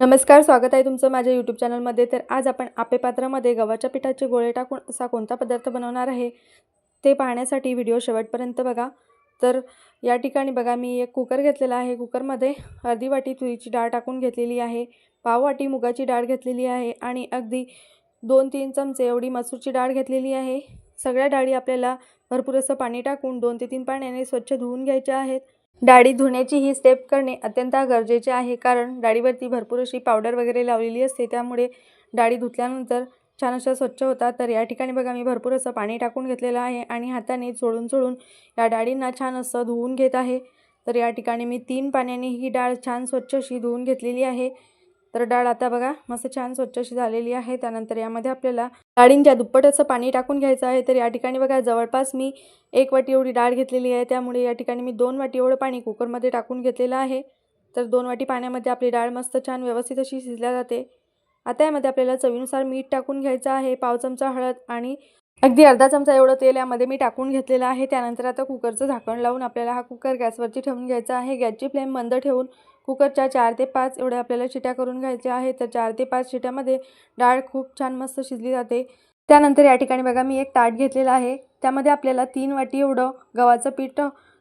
नमस्कार स्वागत आहे तुमचं माझ्या यूट्यूब चॅनलमध्ये तर आज आपण आपे पात्रामध्ये गव्हाच्या पिठाचे गोळे टाकून असा कोणता पदार्थ बनवणार आहे ते पाहण्यासाठी व्हिडिओ शेवटपर्यंत बघा. तर या ठिकाणी बघा मी एक कुकर घेतलेला आहे. कुकरमध्ये अर्धी वाटी तुरीची डाळ टाकून घेतलेली आहे. पाव वाटी मुगाची डाळ घेतलेली आहे आणि अगदी दोन तीन चमचे एवढी मसूरची डाळ घेतलेली आहे. सगळ्या डाळी आपल्याला भरपूर असं पाणी टाकून दोन ते तीन पाण्याने स्वच्छ धुवून घ्यायच्या आहेत. डाळी धुण्याची ही स्टेप करणे अत्यंत गरजेचे आहे. कारण डाळीवरती भरपूर अशी पावडर वगैरे लावलेली असते. त्यामुळे डाळी धुतल्यानंतर छान अशा स्वच्छ होतात. तर या ठिकाणी बघा मी भरपूर असं पाणी टाकून घेतलेलं आहे आणि हाताने चोळून चोळून या डाळींना छान असं धुवून घेत आहे. तर या ठिकाणी मी तीन पाण्याने ही डाळ छान स्वच्छ अशी धुवून घेतलेली आहे. तर डाळ आता बघा मस्त छान स्वच्छ अशी झालेली आहे. त्यानंतर यामध्ये आपल्याला डाळींच्या दुप्पट असं पाणी टाकून घ्यायचं आहे. तर या ठिकाणी बघा जवळपास मी एक वाटी एवढी डाळ घेतलेली आहे. त्यामुळे या ठिकाणी मी दोन वाटी एवढं पाणी कुकरमध्ये टाकून घेतलेलं आहे. तर दोन वाटी पाण्यामध्ये आपली डाळ मस्त छान व्यवस्थित अशी शिजल्या जाते. आता यामध्ये आपल्याला चवीनुसार मीठ टाकून घ्यायचं आहे. पाव चमचा हळद आणि अगदी अर्धा चमचा एवढं तेल यामध्ये मी टाकून घेतलेलं आहे. त्यानंतर आता कुकरचं झाकण लावून आपल्याला हा कुकर गॅसवरती ठेवून घ्यायचा आहे. गॅसची फ्लेम बंद ठेवून कुकरच्या चार ते पाच एवढ्या आपल्याला शिट्या करून घ्यायच्या आहे तर चार ते पाच शिट्यामध्ये डाळ खूप छान मस्त शिजली जाते. त्यानंतर या ठिकाणी बघा मी एक ताट घेतलेलं आहे. त्यामध्ये आपल्याला तीन वाटी एवढं गव्हाचं पीठ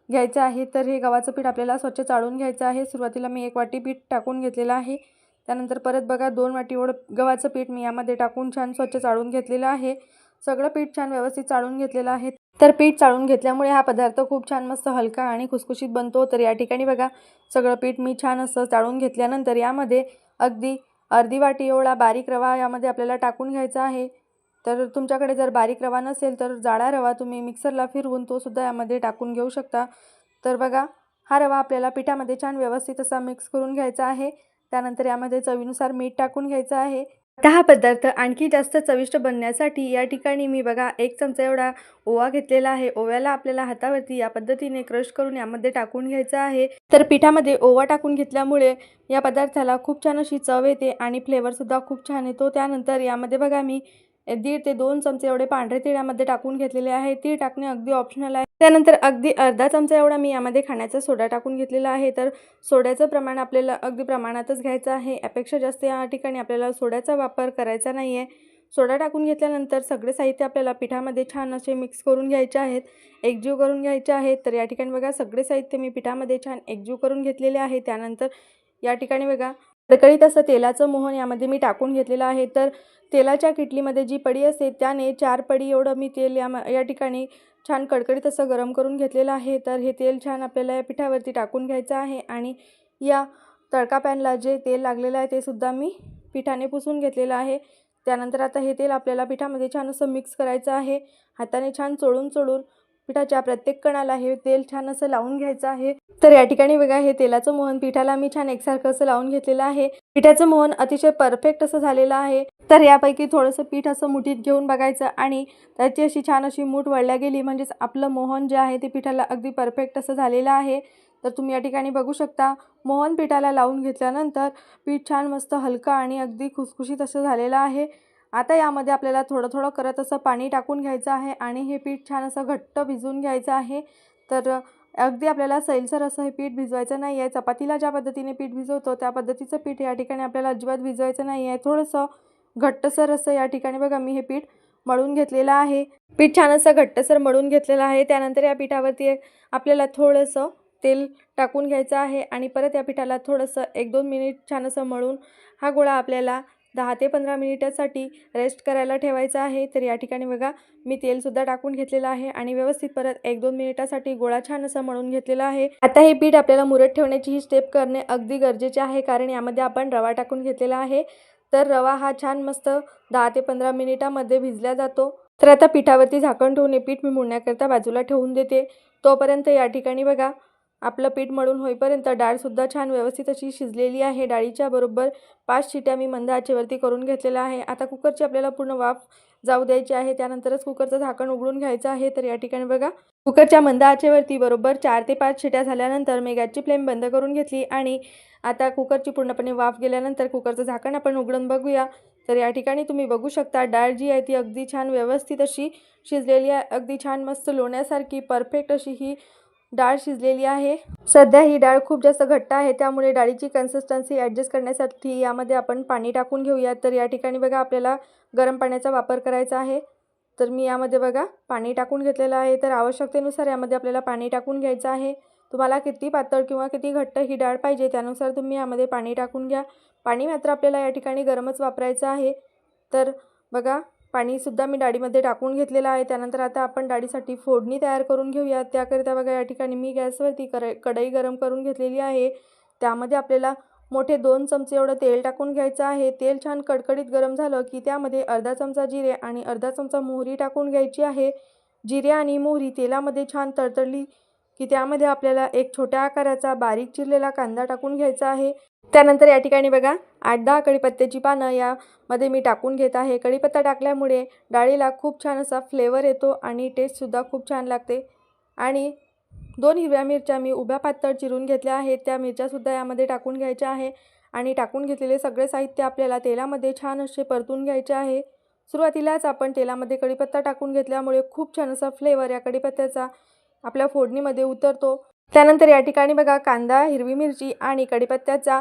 घ्यायचं आहे. तर हे गव्हाचं पीठ आपल्याला स्वच्छ चाळून घ्यायचं आहे. सुरुवातीला मी एक वाटी पीठ टाकून घेतलेलं आहे. त्यानंतर परत बघा दोन वाटी एवढं गव्हाचं पीठ मी यामध्ये टाकून छान स्वच्छ चाळून घेतलेलं आहे. सगळं पीठ छान व्यवस्थित चाळून घेतलेलं आहे. तर पीठ चाळून घेतल्यामुळे हा पदार्थ खूप छान मस्त हलका आणि खुसखुशीत बनतो. तर या ठिकाणी बघा सगळं पीठ मी छान असं चाळून घेतल्यानंतर यामध्ये अगदी अर्धी वाटी एवढा बारीक रवा यामध्ये आपल्याला टाकून घ्यायचा आहे. तर तुमच्याकडे जर बारीक रवा नसेल तर जाडा रवा तुम्ही मिक्सरला फिरवून तो सुद्धा यामध्ये टाकून घेऊ शकता. तर बघा हा रवा आपल्याला पिठामध्ये छान व्यवस्थित असा मिक्स करून घ्यायचा आहे. त्यानंतर यामध्ये चवीनुसार मीठ टाकून घ्यायचं आहे. आता हा पदार्थ आणखी जास्त चविष्ट बनण्यासाठी या ठिकाणी मी बघा एक चमचा एवढा ओवा घेतलेला आहे. ओव्याला आपल्याला हातावरती या पद्धतीने क्रश करून यामध्ये टाकून घ्यायचं आहे. तर पिठामध्ये ओवा टाकून घेतल्यामुळे या पदार्थाला खूप छान अशी चव येते आणि फ्लेवरसुद्धा खूप छान येतो. त्यानंतर यामध्ये बघा मी दीड ते दोन चमचे एवढे पांढरे तीळ यामध्ये टाकून घेतलेले आहे. तीळ टाकणे अगदी ऑप्शनल आहे. त्यानंतर अगदी अर्धा चमचा एवढा मी यामध्ये खाण्याचा सोडा टाकून घेतलेला आहे. तर सोड्याचं प्रमाण आपल्याला अगदी प्रमाणातच घ्यायचं आहे. यापेक्षा जास्त या ठिकाणी आपल्याला सोड्याचा वापर करायचा नाही आहे सोडा टाकून घेतल्यानंतर सगळे साहित्य आपल्याला पिठामध्ये छान असे मिक्स करून घ्यायचे आहेत. एकजीव करून घ्यायचे आहेत. तर या ठिकाणी बघा सगळे साहित्य मी पिठामध्ये छान एकजीव करून घेतलेले आहे. त्यानंतर या ठिकाणी बघा कडकडीत असं तेलाचं मोहन यामध्ये मी टाकून घेतलेलं आहे. तर तेलाच्या किटलीमध्ये जी पडी असते त्याने चार पडी एवढं मी तेल या या ठिकाणी छान कडकडीत असं गरम करून घेतलेलं आहे. तर हे तेल छान आपल्याला या पिठावरती टाकून घ्यायचं आहे आणि या तडका पॅनला जे तेल लागलेलं आहे ते सुद्धा मी पिठाने पुसून घेतलेलं आहे. त्यानंतर आता हे तेल आपल्याला पिठामध्ये छान असं मिक्स करायचं आहे. हाताने छान चोळून चोळून पिठाच्या प्रत्येक कणाला हे तेल छान असं लावून घ्यायचं आहे. तर या ठिकाणी बघा हे तेलाचं मोहन पिठाला मी छान एकसारखं असं लावून घेतलेलं आहे. पिठाचं मोहन अतिशय परफेक्ट असं झालेलं आहे. तर यापैकी थोडंसं पीठ असं मुठीत घेऊन बघायचं आणि त्याची अशी छान अशी मूठ वळल्या गेली. म्हणजेच आपलं मोहन जे आहे ते पिठाला अगदी परफेक्ट असं झालेलं आहे. तर तुम्ही या ठिकाणी बघू शकता मोहन पिठाला लावून घेतल्यानंतर पीठ छान मस्त हलकं आणि अगदी खुसखुशीत असं झालेलं आहे. आता यामध्ये आपल्याला थोडं थोडं करत असं पाणी टाकून घ्यायचं आहे आणि हे पीठ छान असं घट्ट भिजवून घ्यायचं आहे. तर अगदी आपल्याला सैलसर असं हे पीठ भिजवायचं नाही आहे. चपातीला ज्या पद्धतीने पीठ भिजवतो त्या पद्धतीचं पीठ या ठिकाणी आपल्याला अजिबात भिजवायचं नाही आहे. थोडंसं घट्टसर असं या ठिकाणी बघा मी हे पीठ मळून घेतलेलं आहे. पीठ छान असं घट्टसर मळून घेतलेलं आहे. त्यानंतर या पिठावरती आपल्याला थोडंसं तेल टाकून घ्यायचं आहे आणि परत या पिठाला थोडंसं एक दोन मिनिट छान असं मळून हा गोळा आपल्याला दहा ते पंधरा मिनिटासाठी रेस्ट करायला ठेवायचा आहे. तर या ठिकाणी बघा मी तेलसुद्धा टाकून घेतलेलं आहे आणि व्यवस्थित परत एक दोन मिनिटासाठी गोळा छान असं म्हणून घेतलेला आहे. आता हे पीठ आपल्याला मुरत ठेवण्याची ही स्टेप करणे अगदी गरजेचे आहे कारण यामध्ये आपण रवा टाकून घेतलेला आहे. तर रवा हा छान मस्त दहा ते पंधरा मिनिटामध्ये भिजला जातो. तर आता पिठावरती झाकण ठेवून हे पीठ मी मुळण्याकरता बाजूला ठेवून देते. तोपर्यंत या ठिकाणी बघा आपलं पीठ मळून होईपर्यंत डाळसुद्धा छान व्यवस्थित अशी शिजलेली आहे. डाळीच्या बरोबर पाच शिट्या मी मंद आचेवरती करून घेतलेल्या आहे. आता कुकरची आपल्याला पूर्ण वाफ जाऊ द्यायची आहे. त्यानंतरच कुकरचं झाकण उघडून घ्यायचं आहे. तर या ठिकाणी बघा कुकरच्या मंद आचेवरती बरोबर चार ते पाच शिट्या झाल्यानंतर मी गॅसची फ्लेम बंद करून घेतली आणि आता कुकरची पूर्णपणे वाफ गेल्यानंतर कुकरचं झाकण आपण उघडून बघूया. तर या ठिकाणी तुम्ही बघू शकता डाळ जी आहे ती अगदी छान व्यवस्थित अशी शिजलेली आहे. अगदी छान मस्त लोण्यासारखी परफेक्ट अशी ही डाळ शिजलेली आहे. सध्या ही डाळ खूप जास्त घट्ट आहे त्यामुळे डाळीची कन्सिस्टन्सी ॲडजस्ट करण्यासाठी यामध्ये आपण पाणी टाकून घेऊया. तर या ठिकाणी बघा आपल्याला गरम पाण्याचा वापर करायचा आहे. तर मी यामध्ये बघा पाणी टाकून घेतलेलं आहे. तर आवश्यकतेनुसार यामध्ये आपल्याला पाणी टाकून घ्यायचं आहे. तुम्हाला किती पातळ किंवा किती घट्ट ही डाळ पाहिजे त्यानुसार तुम्ही यामध्ये पाणी टाकून घ्या. पाणी मात्र आपल्याला या ठिकाणी गरमच वापरायचं आहे. तर बघा पाणीसुद्धा मी डाळीमध्ये टाकून घेतलेलं आहे. त्यानंतर आता आपण डाळीसाठी फोडणी तयार करून घेऊया त्याकरिता बघा या ठिकाणी मी गॅसवरती कर कढई गरम करून घेतलेली आहे. त्यामध्ये आपल्याला मोठे दोन चमचे एवढं तेल टाकून घ्यायचं आहे. तेल छान कडकडीत गरम झालं की त्यामध्ये अर्धा चमचा जिरे आणि अर्धा चमचा मोहरी टाकून घ्यायची आहे. जिरे आणि मोहरी तेलामध्ये छान तडतडली की त्यामध्ये आपल्याला एक छोट्या आकाराचा बारीक चिरलेला कांदा टाकून घ्यायचा आहे. त्यानंतर या ठिकाणी बघा आठ दहा कढीपत्त्याची पानं यामध्ये मी टाकून घेत आहे. कढीपत्ता टाकल्यामुळे डाळीला खूप छान असा फ्लेवर येतो आणि टेस्टसुद्धा खूप छान लागते. आणि दोन हिरव्या मिरच्या मी उभ्या पातळ चिरून घेतल्या आहेत. त्या मिरच्यासुद्धा यामध्ये टाकून घ्यायच्या आहे. आणि टाकून घेतलेले सगळे साहित्य आपल्याला तेलामध्ये छान असे परतून घ्यायचे आहे. सुरुवातीलाच आपण तेलामध्ये कढीपत्ता टाकून घेतल्यामुळे खूप छान असा फ्लेवर या कढीपत्त्याचा आपल्या फोडणीमध्ये उतरतो. त्यानंतर या ठिकाणी बघा कांदा हिरवी मिरची आणि कढीपत्त्याचा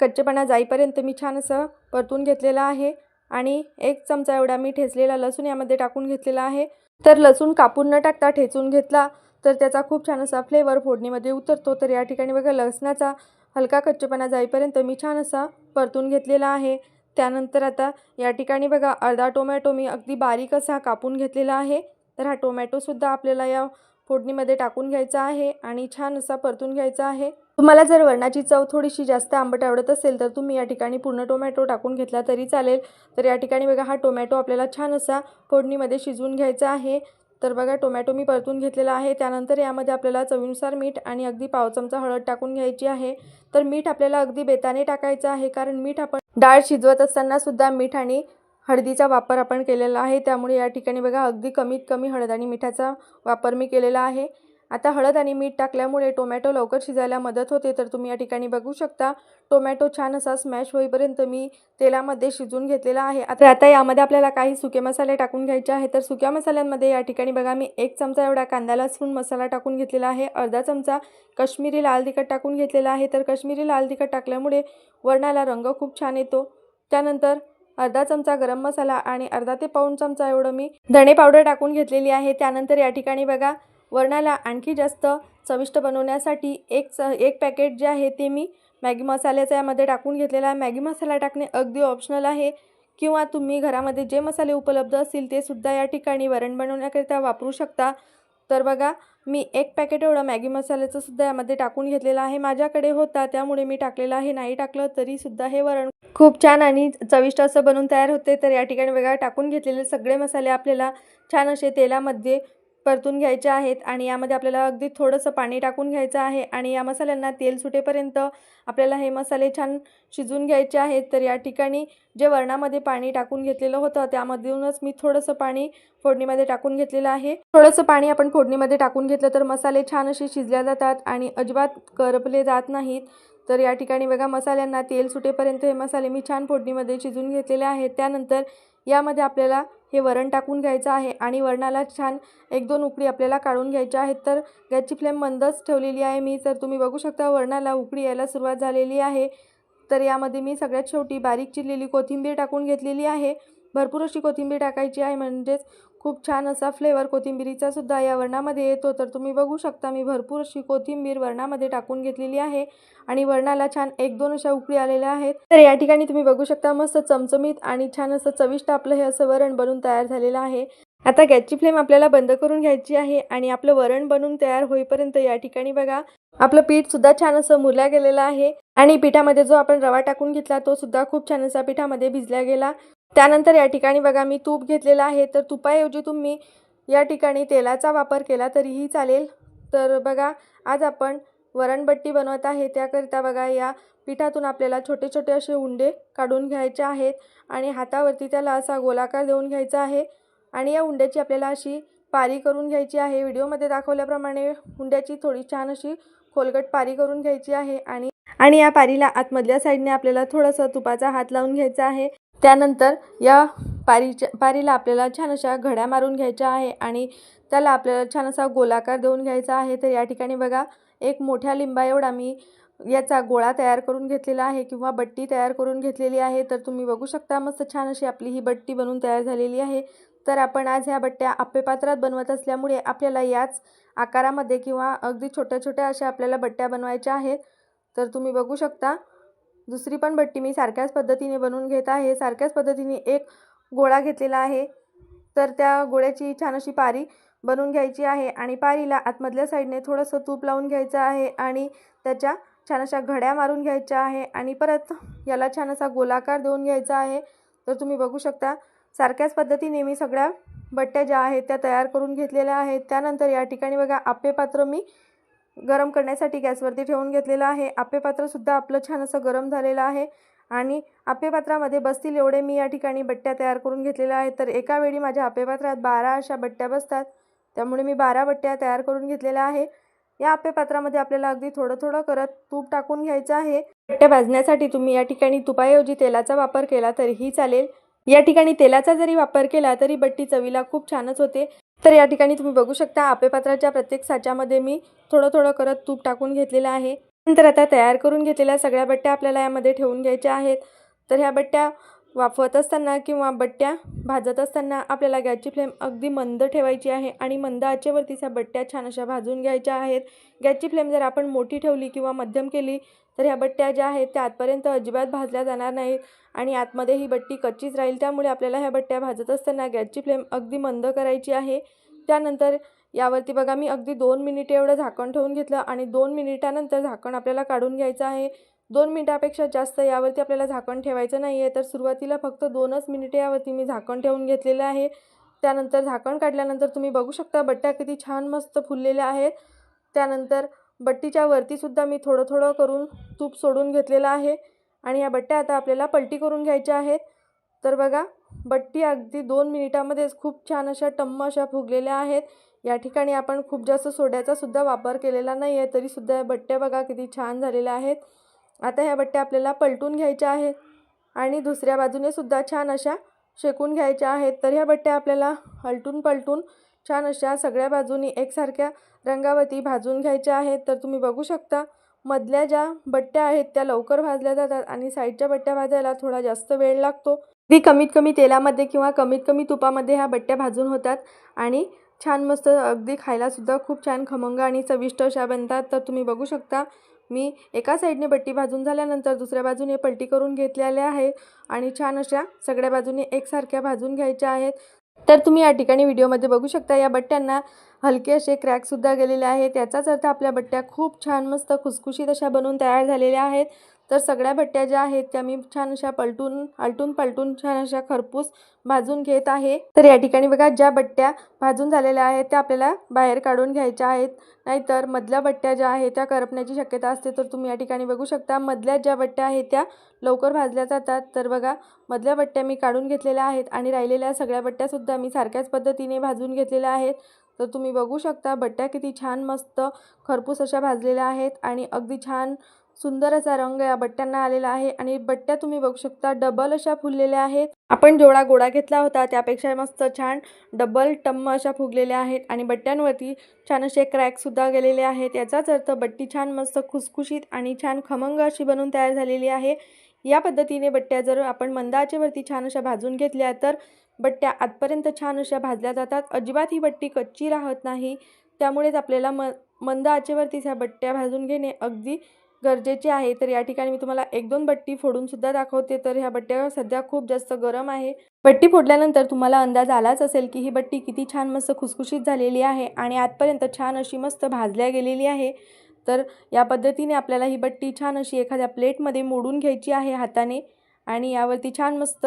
कच्चेपणा जाईपर्यंत मी छान असं परतून घेतलेला आहे आणि एक चमचा एवढा मी ठेचलेला लसूण यामध्ये टाकून घेतलेला आहे. तर लसूण कापून न टाकता ठेचून घेतला तर त्याचा खूप छान असा फ्लेवर फोडणीमध्ये उतरतो. तर या ठिकाणी बघा लसणाचा हलका कच्चेपणा जाईपर्यंत मी छान असा परतून घेतलेला आहे. त्यानंतर आता या ठिकाणी बघा अर्धा टोमॅटो मी अगदी बारीक असा कापून घेतलेला आहे. तर हा टोमॅटोसुद्धा आपल्याला या फोडणीमध्ये टाकून घ्यायचा आहे आणि छान असा परतून घ्यायचा आहे. तुम्हाला जर वरणाची चव थोडीशी जास्त आंबट आवडत असेल तर तुम्ही या ठिकाणी पूर्ण टोमॅटो टाकून घेतला तरी चालेल. तर या ठिकाणी बघा हा टोमॅटो आपल्याला छान असा फोडणीमध्ये शिजवून घ्यायचा आहे. तर बघा टोमॅटो मी परतून घेतलेला आहे. त्यानंतर यामध्ये आपल्याला चवीनुसार मीठ आणि अगदी पाव चमचा हळद टाकून घ्यायची आहे. तर मीठ आपल्याला अगदी बेताने टाकायचं आहे कारण मीठ आपण डाळ शिजवत असताना सुद्धा मीठ आणि हळदीचा वापर आपण केलेला आहे. त्यामुळे या ठिकाणी बघा अगदी कमीत कमी हळद आणि मिठाचा वापर मी केलेला आहे. आता हळद आणि मीठ टाकल्यामुळे टोमॅटो लवकर शिजायला मदत होते. तर तुम्ही या ठिकाणी बघू शकता टोमॅटो छान असा स्मॅश होईपर्यंत मी तेलामध्ये शिजून घेतलेला आहे. आता आता यामध्ये आपल्याला काही सुके मसाले टाकून घ्यायचे आहे तर सुक्या मसाल्यांमध्ये या ठिकाणी बघा मी एक चमचा एवढा कांदा लसूण मसाला टाकून घेतलेला आहे. अर्धा चमचा कश्मीरी लाल तिखट टाकून घेतलेला आहे. तर कश्मीरी लाल तिखट टाकल्यामुळे वरणाला रंग खूप छान येतो. त्यानंतर अर्धा चमचा गरम मसाला आणि अर्धा ते पाऊण चमचा एवढं मी धणे पावडर टाकून घेतलेली आहे. त्यानंतर या ठिकाणी बघा वरणाला आणखी जास्त चविष्ट बनवण्यासाठी एक च एक पॅकेट जे आहे ते मी मॅगी मसाल्याचा यामध्ये टाकून घेतलेला आहे. मॅगी मसाला टाकणे अगदी ऑप्शनल आहे. किंवा तुम्ही घरामध्ये जे मसाले उपलब्ध असतील ते सुद्धा या ठिकाणी वरण बनवण्याकरिता वापरू शकता. तर बघा मी एक पॅकेट एवढं मॅगी मसाल्याचं सुद्धा यामध्ये टाकून घेतलेलं आहे. माझ्याकडे होता त्यामुळे मी टाकलेलं आहे. नाही टाकलं तरीसुद्धा हे वरण खूप छान आणि चविष्ट असं बनवून तयार होते. तर या ठिकाणी वेगळा टाकून घेतलेले सगळे मसाले आपल्याला छान असे तेलामध्ये परतून घ्यायचे आहेत आणि यामध्ये आपल्याला अगदी थोडंसं पाणी टाकून घ्यायचं आहे आणि या मसाल्यांना तेल सुटेपर्यंत आपल्याला हे मसाले छान शिजून घ्यायचे आहेत. तर या ठिकाणी जे वरणामध्ये पाणी टाकून घेतलेलं होतं त्यामधूनच मी थोडंसं पाणी फोडणीमध्ये टाकून घेतलेलं आहे. थोडंसं पाणी आपण फोडणीमध्ये टाकून घेतलं तर मसाले छान असे शिजल्या जातात आणि अजिबात करपले जात नाहीत. तर या ठिकाणी बघा मसाल्यांना तेल सुटेपर्यंत हे मसाले मी छान फोडणीमध्ये शिजून घेतलेले आहेत. त्यानंतर यामध्ये आपल्याला हे वरण टाकून घ्यायचं आहे आणि वरणाला छान एक दोन उकडी आपल्याला काढून घ्यायच्या आहेत. तर गॅसची फ्लेम मंदच ठेवलेली आहे मी. तर तुम्ही बघू शकता वरणाला उकळी यायला सुरुवात झालेली आहे. तर यामध्ये मी सगळ्यात शेवटी बारीक चिरलेली कोथिंबीर टाकून घेतलेली आहे. भरपूर अशी कोथिंबीर टाकायची आहे म्हणजेच खूप छान असा फ्लेवर कोथिंबीरीचा सुद्धा या वरणामध्ये येतो. तर तुम्ही बघू शकता मी भरपूर अशी कोथिंबीर वरणामध्ये टाकून घेतलेली आहे आणि वरणाला छान एक दोन अशा उकळी आलेल्या आहेत. तर या ठिकाणी तुम्ही बघू शकता मस्त चमचमीत आणि छान असं चविष्ट आपलं हे असं वरण बनून तयार झालेलं आहे. आता गॅसची फ्लेम आपल्याला बंद करून घ्यायची आहे आणि आपलं वरण बनून तयार होईपर्यंत या ठिकाणी बघा आपलं पीठ सुद्धा छान असं मुरल्या गेलेलं आहे आणि पिठामध्ये जो आपण रवा टाकून घेतला तो सुद्धा खूप छान असा पिठामध्ये भिजला गेला. त्यानंतर या ठिकाणी बघा मी तूप घेतलेलं आहे. तर तुपाऐवजी तुम्ही या ठिकाणी तेलाचा वापर केला तरीही चालेल. तर बघा आज आपण वरणबट्टी बनवत आहे. त्याकरिता बघा या पिठातून आपल्याला छोटे छोटे असे उंडे काढून घ्यायचे आहेत आणि हातावरती त्याला असा गोलाकार देऊन घ्यायचा आहे. आणि या उंड्याची आपल्याला अशी पारी करून घ्यायची आहे. व्हिडिओमध्ये दाखवल्याप्रमाणे हुंड्याची थोडी छान अशी खोलगट पारी करून घ्यायची आहे आणि आणि या पारीला आतमधल्या साईडने आपल्याला थोडंसं तुपाचा हात लावून घ्यायचा आहे. त्यानंतर या पारीच्या पारीला आपल्याला छान अशा घड्या मारून घ्यायच्या आहे आणि त्याला आपल्याला छान असा गोलाकार देऊन घ्यायचा आहे. तर या ठिकाणी बघा एक मोठ्या लिंबा एवढा मी याचा गोळा तयार करून घेतलेला आहे किंवा बट्टी तयार करून घेतलेली आहे. तर तुम्ही बघू शकता मस्त छान अशी आपली ही बट्टी बनवून तयार झालेली आहे. तर आपण आज ह्या बट्ट्या आप्पेपात्रात बनवत असल्यामुळे आपल्याला याच आकारामध्ये किंवा अगदी छोट्या छोट्या अशा आपल्याला बट्ट्या बनवायच्या आहेत. तर तुम्ही बघू शकता दुसरी पण बट्टी मी सारख्याच पद्धतीने बनवून घेत आहे. सारख्याच पद्धतीने एक गोळा घेतलेला आहे. तर त्या गोळ्याची छान अशी पारी बनवून घ्यायची आहे आणि पारीला आतमधल्या साईडने थोडंसं तूप लावून घ्यायचं आहे आणि त्याच्या छान अशा घड्या मारून घ्यायच्या आहे आणि परत याला छान असा गोलाकार देऊन घ्यायचा आहे. तर तुम्ही बघू शकता सारख्याच पद्धतीने मी सगळ्या बट्ट्या ज्या आहेत त्या तयार करून घेतलेल्या आहेत. त्यानंतर या ठिकाणी बघा आप्पे पात्र मी गरम करण्यासाठी गॅसवरती ठेवून घेतलेलं आहे. आप्पे पात्रसुद्धा आपलं छान असं गरम झालेलं आहे. आणि आपेपात्रामध्ये बसतील एवढे मी या ठिकाणी बट्ट्या तयार करून घेतलेल्या आहेत. तर एका वेळी माझ्या आपेपात्रात बारा अशा बट्ट्या बसतात. त्यामुळे मी बारा बट्ट्या तयार करून घेतलेल्या आहे. या आपेपात्रामध्ये आपल्याला अगदी थोडं थोडं करत तूप टाकून घ्यायचं आहे. बट्ट्या भाजण्यासाठी तुम्ही या ठिकाणी तुपाऐवजी तेलाचा वापर केला तरीही चालेल. या ठिकाणी तेलाचा जरी वापर केला तरी बट्टी चवीला खूप छानच होते. तर या ठिकाणी तुम्ही बघू शकता आपेपात्राच्या प्रत्येक साच्यामध्ये मी थोडं थोडं करत तूप टाकून घेतलेलं आहे. नंतर आता तयार करून घेतलेल्या सगळ्या बट्ट्या आपल्याला यामध्ये ठेवून घ्यायच्या आहेत. तर ह्या बट्ट्या वाफवत असताना किंवा बट्ट्या भाजत असताना आपल्याला गॅसची फ्लेम अगदी मंद ठेवायची आहे आणि मंद आचेवरतीच ह्या बट्ट्या छान अशा भाजून घ्यायच्या आहेत. गॅसची फ्लेम जर आपण मोठी ठेवली किंवा मध्यम केली तर ह्या बट्ट्या ज्या आहेत त्या आतपर्यंत अजिबात भाजल्या जाणार नाहीत आणि आतमध्ये ही बट्टी कच्चीच राहील. त्यामुळे आपल्याला ह्या बट्ट्या भाजत असताना गॅसची फ्लेम अगदी मंद करायची आहे. त्यानंतर यावरती बघा मी अगदी दोन मिनिटे एवढं झाकण ठेवून घेतलं आणि दोन मिनिटानंतर झाकण आपल्याला काढून घ्यायचं आहे. दोन मिनिटापेक्षा जास्त यावरती आपल्याला झाकण ठेवायचं नाही आहे तर सुरुवातीला फक्त दोनच मिनिटे यावरती मी झाकण ठेवून घेतलेलं आहे. त्यानंतर झाकण काढल्यानंतर तुम्ही बघू शकता बट्ट्या किती छान मस्त फुललेल्या आहेत. त्यानंतर बट्टीच्या वरतीसुद्धा मी थोडं थोडं करून तूप सोडून घेतलेलं आहे. आणि या बट्ट्या आता आपल्याला पलटी करून घ्यायच्या आहेत. तर बघा बट्टी अगदी दोन मिनिटामध्येच खूप छान अशा टम्म अशा फुगलेल्या आहेत. या ठिकाणी आपण खूप जास्त सोड्याचा सुद्धा वापर केलेला नाही आहे तरीसुद्धा या बट्ट्या बघा किती छान झालेल्या आहेत. आता ह्या बट्ट्या आपल्याला पलटून घ्यायच्या आहेत. आणि दुसऱ्या बाजूने सुद्धा छान अशा शेकून घ्यायच्या आहेत. तर ह्या बट्ट्या आपल्याला हलटून पलटून छान अशा सगळ्या बाजूनी एकसारख्या रंगावती भाजून घ्यायच्या आहेत तर तुम्ही बघू शकता. मधल्या ज्या बट्ट्या आहेत त्या लवकर भाजल्या जातात आणि साईडच्या बट्ट्या भाजायला थोडा जास्त वेळ लागतो. ती कमीत कमी तेलामध्ये किंवा कमीत कमी तुपामध्ये ह्या बट्ट्या भाजून होतात आणि छान मस्त अगदी खायलासुद्धा खूप छान खमंग आणि चविष्ट अशा बनतात तर तुम्ही बघू शकता. मी एका साईडने बट्टी भाजून झाल्यानंतर दुसऱ्या बाजूने पलटी करून घेतलेल्या आहे आणि छान अशा सगळ्या बाजूने एकसारख्या भाजून घ्यायच्या आहेत. तर तुम्ही या ठिकाणी व्हिडिओमध्ये बघू शकता या बट्ट्यांना हलके असे क्रॅकसुद्धा गेलेले आहेत. याचाच अर्थ आपल्या बट्ट्या खूप छान मस्त खुसखुशीत अशा बनवून तयार झालेल्या आहेत. तर सगळ्या बट्ट्या ज्या आहेत त्या मी छान अशा पलटून आलटून पलटून छान अशा खरपूस भाजून घेत आहे. तर या ठिकाणी बघा ज्या बट्ट्या भाजून झालेल्या आहेत त्या आपल्याला बाहेर काढून घ्यायच्या आहेत. नाहीतर मधल्या बट्ट्या ज्या आहेत त्या करपण्याची शक्यता असते. तर तुम्ही या ठिकाणी बघू शकता मधल्या ज्या बट्ट्या आहेत त्या लवकर भाजल्या जातात. तर बघा मधल्या बट्ट्या मी काढून घेतलेल्या आहेत आणि राहिलेल्या सगळ्या बट्ट्यासुद्धा मी सारख्याच पद्धतीने भाजून घेतलेल्या आहेत. तर तुम्ही बघू शकता बट्ट्या किती छान मस्त खरपूस अशा भाजलेल्या आहेत आणि अगदी छान सुंदर असा रंग या बट्ट्यांना आलेला आहे आणि बट्ट्या तुम्ही बघू शकता डबल अशा फुललेल्या आहेत. आपण जेवढा गोळा घेतला होता त्यापेक्षा मस्त छान डबल टम्म अशा फुगलेल्या आहेत आणि बट्ट्यांवरती छान असे क्रॅकसुद्धा गेलेले आहेत. याचाच अर्थ बट्टी छान मस्त खुसखुशीत आणि छान खमंग अशी बनून तयार झालेली आहे. या पद्धतीने बट्ट्या जर आपण मंद आचेवरती छान अशा भाजून घेतल्या तर बट्ट्या आतपर्यंत छान अशा भाजल्या जातात. अजिबात ही बट्टी कच्ची राहत नाही. त्यामुळेच आपल्याला म मंद आचेवरतीच ह्या बट्ट्या भाजून घेणे अगदी गरजेचे आहे. तर या ठिकाणी मी तुम्हाला एक दोन बट्टी फोडूनसुद्धा दाखवते. तर ह्या बट्ट्या सध्या खूप जास्त गरम आहे. बट्टी फोडल्यानंतर तुम्हाला अंदाज आलाच असेल की ही बट्टी किती छान मस्त खुसखुशीत झालेली आहे आणि आतपर्यंत छान अशी मस्त भाजल्या गेलेली आहे. तर या पद्धतीने आपल्याला ही बट्टी छान अशी एखाद्या प्लेटमध्ये मोडून घ्यायची आहे हाताने. आणि यावरती छान मस्त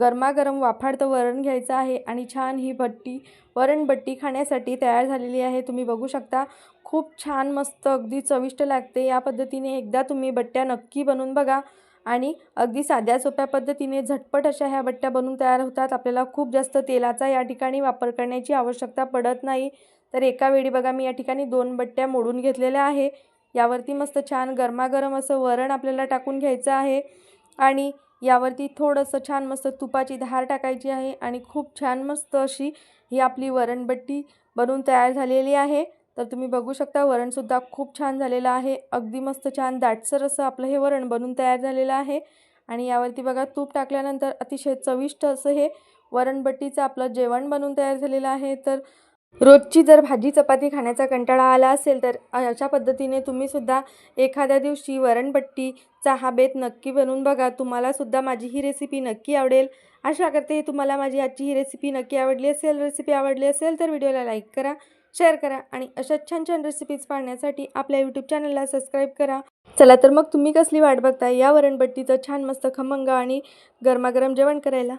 गरमागरम वाफाडतं वरण घ्यायचं आहे आणि छान ही भट्टी वरणभट्टी खाण्यासाठी तयार झालेली आहे. तुम्ही बघू शकता खूप छान मस्त अगदी चविष्ट लागते. या पद्धतीने एकदा तुम्ही बट्ट्या नक्की बनवून बघा आणि अगदी साध्या सोप्या पद्धतीने झटपट अशा ह्या बट्ट्या बनवून तयार होतात. आपल्याला खूप जास्त तेलाचा या ठिकाणी वापर करण्याची आवश्यकता पडत नाही. तर एका वेळी बघा मी या ठिकाणी दोन बट्ट्या मोडून घेतलेल्या आहे. यावरती मस्त छान गरमागरम असं वरण आपल्याला टाकून घ्यायचं आहे. आणि यावरती थोडंसं छान मस्त तुपाची धार टाकायची आहे आणि खूप छान मस्त अशी ही आपली वरणबट्टी बनवून तयार झालेली आहे. तर तुम्ही बघू शकता वरणसुद्धा खूप छान झालेलं आहे. अगदी मस्त छान दाटसर असं आपलं हे वरण बनून तयार झालेलं आहे. आणि यावरती बघा तूप टाकल्यानंतर अतिशय चविष्ट असं हे वरणबट्टीचं आपलं जेवण बनून तयार झालेलं आहे. तर रोजची जर भाजी चपाती खाण्याचा कंटाळा आला असेल तर अशा पद्धतीने तुम्हीसुद्धा एखाद्या दिवशी वरणपट्टीचा हा बेत नक्की बनवून बघा. तुम्हालासुद्धा माझी ही रेसिपी नक्की आवडेल. आशा करते तुम्हाला माझी आजची ही रेसिपी नक्की आवडली असेल. रेसिपी आवडली असेल तर व्हिडिओला लाईक करा शेअर करा आणि अशा छान छान रेसिपीज पाहण्यासाठी आपल्या यूट्यूब चॅनलला सबस्क्राईब करा. चला तर मग तुम्ही कसली वाट बघताय या वरणपट्टीचं छान मस्त खमंग आणि गरमागरम जेवण करायला.